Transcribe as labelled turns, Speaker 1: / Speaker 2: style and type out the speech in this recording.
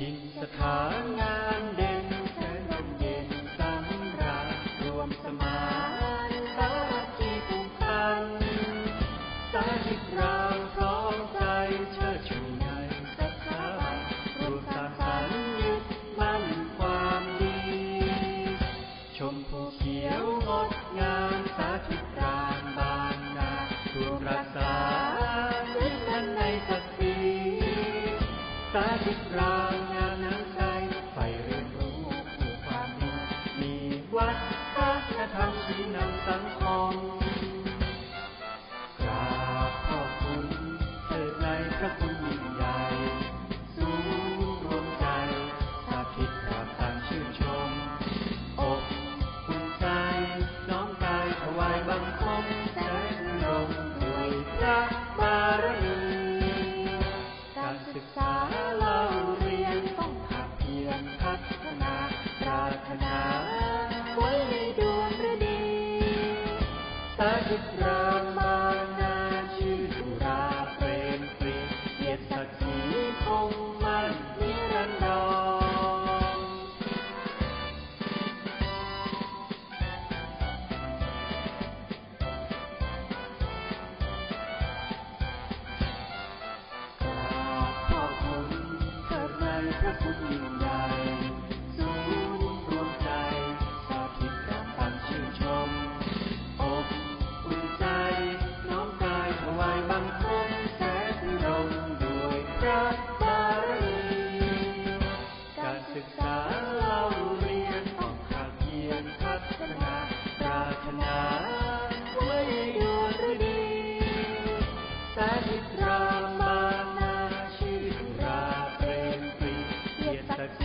Speaker 1: ถิ่นสถานงานเด่น ทิศงงาน้ำใจใฝ่เรียนรู้ผู้ความดีมีวัฒนธรรมชี้นำสังคม tarde pra รัการศึกษาเราเรียนต้องขาดเกียรพัฒนาปรารนาไว้ดูดีสาธิตรามานาชีราเปรมปรีเกียรติศักดิ์ศ